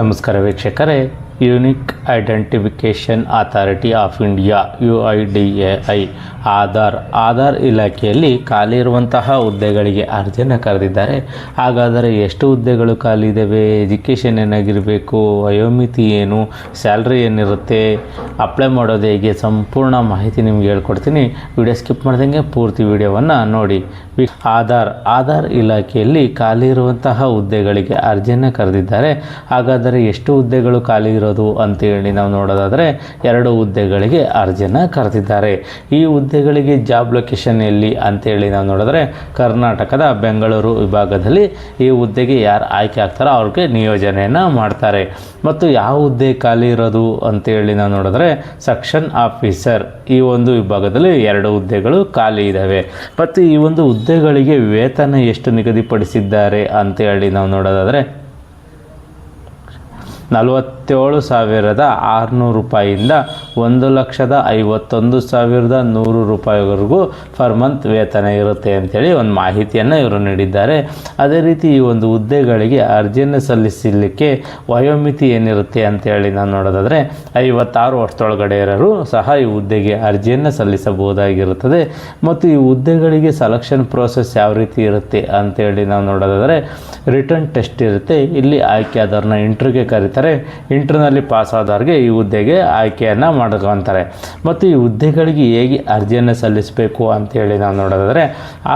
ನಮಸ್ಕಾರ ವೀಕ್ಷಕರೇ. Unique identification authority of India U I D A I Aadhaar Aadhaar ಇಲಾಖೆಯಲ್ಲಿ ಖಾಲಿ ಇರುವಂತಹ ಹುದ್ದೆಗಳಿಗೆ ಅರ್ಜಿಯನ್ನು ಕರೆದಿದ್ದಾರೆ. ಹಾಗಾದರೆ ಎಷ್ಟು ಹುದ್ದೆಗಳು ಖಾಲಿ ಇದ್ದಾವೆ ಎಜುಕೇಷನ್ ಏನಾಗಿರಬೇಕು? ವಯೋಮಿತಿ ಏನು? ಸ್ಯಾಲ್ರಿ ಏನಿರುತ್ತೆ? ಅಪ್ಲೈ ಮಾಡೋದು ಹೇಗೆ? ಸಂಪೂರ್ಣ ಮಾಹಿತಿ ನಿಮ್ಗೆ ಹೇಳ್ಕೊಡ್ತೀನಿ. ವಿಡಿಯೋ ಸ್ಕಿಪ್ ಮಾಡ್ದಂಗೆ ಪೂರ್ತಿ ವಿಡಿಯೋವನ್ನು ನೋಡಿ. ಆಧಾರ್ ಆಧಾರ್ ಇಲಾಖೆಯಲ್ಲಿ ಖಾಲಿ ಇರುವಂತಹ ಹುದ್ದೆಗಳಿಗೆ ಅರ್ಜಿಯನ್ನು ಕರೆದಿದ್ದಾರೆ. ಹಾಗಾದರೆ ಎಷ್ಟು ಹುದ್ದೆಗಳು ಖಾಲಿ ಇರೋದು ಅಂತೇಳಿ ನಾವು ನೋಡೋದಾದರೆ ಎರಡು ಹುದ್ದೆಗಳಿಗೆ ಅರ್ಜಿನ ಕರೆದಿದ್ದಾರೆ. ಈ ಹುದ್ದೆಗಳಿಗೆ ಜಾಬ್ ಲೊಕೇಶನ್ ಎಲ್ಲಿ ಅಂತೇಳಿ ನಾವು ನೋಡಿದ್ರೆ ಕರ್ನಾಟಕದ ಬೆಂಗಳೂರು ವಿಭಾಗದಲ್ಲಿ ಈ ಹುದ್ದೆಗೆ ಯಾರು ಆಯ್ಕೆ ಆಗ್ತಾರೋ ಅವ್ರಿಗೆ ನಿಯೋಜನೆಯನ್ನು ಮಾಡ್ತಾರೆ. ಮತ್ತು ಯಾವ ಹುದ್ದೆ ಖಾಲಿ ಇರೋದು ಅಂತೇಳಿ ನಾವು ನೋಡಿದ್ರೆ ಸೆಕ್ಷನ್ ಆಫೀಸರ್ ಈ ಒಂದು ವಿಭಾಗದಲ್ಲಿ ಎರಡು ಹುದ್ದೆಗಳು ಖಾಲಿ ಇದ್ದಾವೆ ಮತ್ತು ಈ ಒಂದು ಹುದ್ದೆಗಳಿಗೆ ವೇತನ ಎಷ್ಟು ನಿಗದಿಪಡಿಸಿದ್ದಾರೆ ಅಂತೇಳಿ ನಾವು ನೋಡೋದಾದರೆ ನಲವತ್ತೇಳು ಸಾವಿರದ ಆರುನೂರು ರೂಪಾಯಿಯಿಂದ ಒಂದು ಲಕ್ಷದ ಐವತ್ತೊಂದು ಸಾವಿರದ ನೂರು ರೂಪಾಯಿವರೆಗೂ ಪರ್ ಮಂತ್ ವೇತನ ಇರುತ್ತೆ ಅಂತೇಳಿ ಒಂದು ಮಾಹಿತಿಯನ್ನು ಇವರು ನೀಡಿದ್ದಾರೆ. ಅದೇ ರೀತಿ ಈ ಒಂದು ಹುದ್ದೆಗಳಿಗೆ ಅರ್ಜಿಯನ್ನು ಸಲ್ಲಿಸಲಿಕ್ಕೆ ವಯೋಮಿತಿ ಏನಿರುತ್ತೆ ಅಂತೇಳಿ ನಾವು ನೋಡೋದಾದರೆ ಐವತ್ತಾರು ವರ್ಷದೊಳಗಡೆ ಇರೋರು ಸಹ ಈ ಹುದ್ದೆಗೆ ಅರ್ಜಿಯನ್ನು ಸಲ್ಲಿಸಬಹುದಾಗಿರುತ್ತದೆ. ಮತ್ತು ಈ ಹುದ್ದೆಗಳಿಗೆ ಸೆಲೆಕ್ಷನ್ ಪ್ರೋಸೆಸ್ ಯಾವ ರೀತಿ ಇರುತ್ತೆ ಅಂತೇಳಿ ನಾವು ನೋಡೋದಾದರೆ ರಿಟರ್ನ್ ಟೆಸ್ಟ್ ಇರುತ್ತೆ. ಇಲ್ಲಿ ಆಯ್ಕೆಯಾದವ್ರನ್ನ ಇಂಟ್ರ್ಯೂಗೆ ಕರೀತಾರೆ ಇಂಟ್ರ್ಯೂನಲ್ಲಿ ಪಾಸ್ ಆದವ್ರಿಗೆ ಈ ಹುದ್ದೆಗೆ ಆಯ್ಕೆಯನ್ನು ಮಾಡ್ಕೊತಾರೆ. ಮತ್ತು ಈ ಹುದ್ದೆಗಳಿಗೆ ಹೇಗೆ ಅರ್ಜಿಯನ್ನು ಸಲ್ಲಿಸಬೇಕು ಅಂತೇಳಿ ನಾವು ನೋಡೋದಾದರೆ,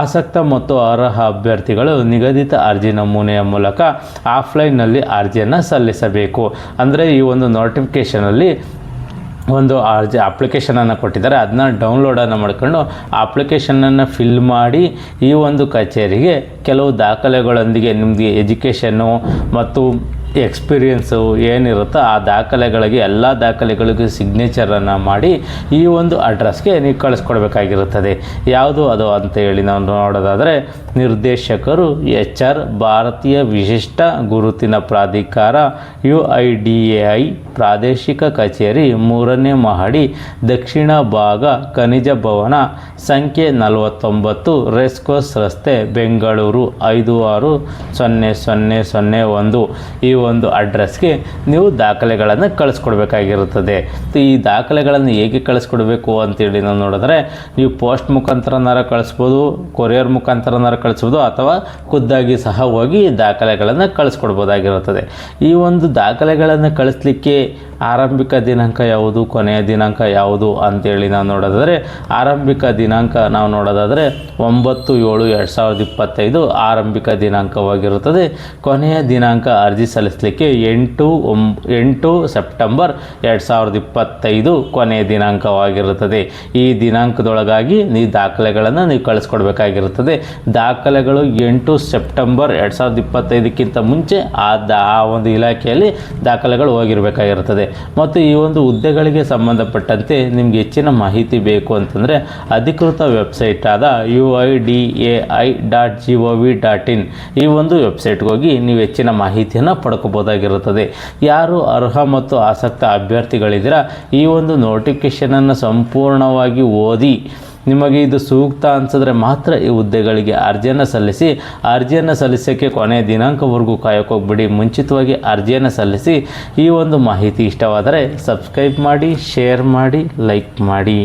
ಆಸಕ್ತ ಮತ್ತು ಅರ್ಹ ಅಭ್ಯರ್ಥಿಗಳು ನಿಗದಿತ ಅರ್ಜಿ ನಮೂನೆಯ ಮೂಲಕ ಆಫ್ಲೈನ್ನಲ್ಲಿ ಅರ್ಜಿಯನ್ನು ಸಲ್ಲಿಸಬೇಕು. ಅಂದರೆ ಈ ಒಂದು ನೋಟಿಫಿಕೇಷನಲ್ಲಿ ಒಂದು ಅರ್ಜಿ ಅಪ್ಲಿಕೇಶನನ್ನು ಕೊಟ್ಟಿದ್ದಾರೆ. ಅದನ್ನ ಡೌನ್ಲೋಡನ್ನು ಮಾಡ್ಕೊಂಡು ಆ ಅಪ್ಲಿಕೇಶನನ್ನು ಫಿಲ್ ಮಾಡಿ ಈ ಒಂದು ಕಚೇರಿಗೆ ಕೆಲವು ದಾಖಲೆಗಳೊಂದಿಗೆ ನಿಮಗೆ ಎಜುಕೇಷನ್ನು ಮತ್ತು ಎಕ್ಸ್ಪೀರಿಯನ್ಸು ಏನಿರುತ್ತೋ ಆ ದಾಖಲೆಗಳಿಗೆ, ಎಲ್ಲ ದಾಖಲೆಗಳಿಗೂ ಸಿಗ್ನೇಚರನ್ನು ಮಾಡಿ ಈ ಒಂದು ಅಡ್ರೆಸ್ಗೆ ನೀವು ಕಳಿಸ್ಕೊಡ್ಬೇಕಾಗಿರುತ್ತದೆ. ಯಾವುದು ಅದು ಅಂತ ಹೇಳಿ ನಾವು ನೋಡೋದಾದರೆ, ನಿರ್ದೇಶಕರು ಎಚ್ ಆರ್ ಭಾರತೀಯ ವಿಶಿಷ್ಟ ಗುರುತಿನ ಪ್ರಾಧಿಕಾರ U I D A I ಪ್ರಾದೇಶಿಕ ಕಚೇರಿ ಮೂರನೇ ಮಹಡಿ, ದಕ್ಷಿಣ ಭಾಗ ಖನಿಜ ಭವನ, ಸಂಖ್ಯೆ ನಲವತ್ತೊಂಬತ್ತು ರೆಸ್ಕೋಸ್ ರಸ್ತೆ, ಬೆಂಗಳೂರು ಐದು ಆರು ಸೊನ್ನೆ ಸೊನ್ನೆ ಸೊನ್ನೆ ಒಂದು. ಈ ಒಂದು ಅಡ್ರೆಸ್ಗೆ ನೀವು ದಾಖಲೆಗಳನ್ನು ಕಳಿಸ್ಕೊಡ್ಬೇಕಾಗಿರುತ್ತದೆ. ಈ ದಾಖಲೆಗಳನ್ನು ಹೇಗೆ ಕಳಿಸ್ಕೊಡ್ಬೇಕು ಅಂತೇಳಿ ನಾವು ನೋಡಿದ್ರೆ, ನೀವು ಪೋಸ್ಟ್ ಮುಖಾಂತರನಾರ ಕಳಿಸ್ಬೋದು, ಕೊರಿಯರ್ ಮುಖಾಂತರನಾರ ಕಳಿಸ್ಬೋದು, ಅಥವಾ ಖುದ್ದಾಗಿ ಸಹ ಹೋಗಿ ದಾಖಲೆಗಳನ್ನು ಕಳಿಸ್ಕೊಡ್ಬೋದಾಗಿರುತ್ತದೆ. ಈ ಒಂದು ದಾಖಲೆಗಳನ್ನು ಕಳಿಸ್ಲಿಕ್ಕೆ ಆರಂಭಿಕ ದಿನಾಂಕ ಯಾವುದು, ಕೊನೆಯ ದಿನಾಂಕ ಯಾವುದು ಅಂತೇಳಿ ನಾವು ನೋಡೋದಾದರೆ, ಆರಂಭಿಕ ದಿನಾಂಕ ನಾವು ನೋಡೋದಾದರೆ ಒಂಬತ್ತು ಏಳು ಎರಡು ಸಾವಿರದ ಇಪ್ಪತ್ತೈದು ಆರಂಭಿಕ ದಿನಾಂಕವಾಗಿರುತ್ತದೆ. ಕೊನೆಯ ದಿನಾಂಕ ಅರ್ಜಿ ಸಲ್ಲಿಸಲಿಕ್ಕೆ ಎಂಟು ಒಂ, ಎಂಟು ಸೆಪ್ಟೆಂಬರ್ ಎರಡು ಸಾವಿರದ ಇಪ್ಪತ್ತೈದು ಕೊನೆಯ ದಿನಾಂಕವಾಗಿರುತ್ತದೆ. ಈ ದಿನಾಂಕದೊಳಗಾಗಿ ನೀವು ದಾಖಲೆಗಳನ್ನು ನೀವು ಕಳಿಸ್ಕೊಡ್ಬೇಕಾಗಿರುತ್ತದೆ. ದಾಖಲೆಗಳು ಎಂಟು ಸೆಪ್ಟೆಂಬರ್ ಎರಡು ಸಾವಿರದ ಇಪ್ಪತ್ತೈದಕ್ಕಿಂತ ಮುಂಚೆ ಆ ದ ಆ ಒಂದು ಇಲಾಖೆಯಲ್ಲಿ ದಾಖಲೆಗಳು ಹೋಗಿರಬೇಕಾಗಿರುತ್ತದೆ. ಮತ್ತು ಈ ಒಂದು ಹುದ್ದೆಗಳಿಗೆ ಸಂಬಂಧಪಟ್ಟಂತೆ ನಿಮ್ಗೆ ಹೆಚ್ಚಿನ ಮಾಹಿತಿ ಬೇಕು ಅಂತಂದರೆ ಅಧಿಕೃತ ವೆಬ್ಸೈಟ್ ಆದ U I D A I dot G O V dot in ಈ ಒಂದು ವೆಬ್ಸೈಟ್ಗೆ ಹೋಗಿ ನೀವು ಹೆಚ್ಚಿನ ಮಾಹಿತಿಯನ್ನು ಪಡ್ಕೋಬೋದಾಗಿರುತ್ತದೆ. ಯಾರು ಅರ್ಹ ಮತ್ತು ಆಸಕ್ತ ಅಭ್ಯರ್ಥಿಗಳಿದ್ದೀರಾ, ಈ ಒಂದು ನೋಟಿಫಿಕೇಷನನ್ನು ಸಂಪೂರ್ಣವಾಗಿ ಓದಿ ನಿಮಗೆ ಇದು ಸೂಕ್ತ ಅನಿಸಿದ್ರೆ ಮಾತ್ರ ಈ ಹುದ್ದೆಗಳಿಗೆ ಅರ್ಜಿಯನ್ನು ಸಲ್ಲಿಸಿ, ಅರ್ಜಿಯನ್ನು ಸಲ್ಲಿಸೋಕ್ಕೆ ಕೊನೆಯ ದಿನಾಂಕವರೆಗೂ ಕಾಯೋಕ್ಕೋಗ್ಬಿಡಿ ಮುಂಚಿತವಾಗಿ ಅರ್ಜಿಯನ್ನು ಸಲ್ಲಿಸಿ ಈ ಒಂದು ಮಾಹಿತಿ ಇಷ್ಟವಾದರೆ ಸಬ್ಸ್ಕ್ರೈಬ್ ಮಾಡಿ, ಶೇರ್ ಮಾಡಿ, ಲೈಕ್ ಮಾಡಿ.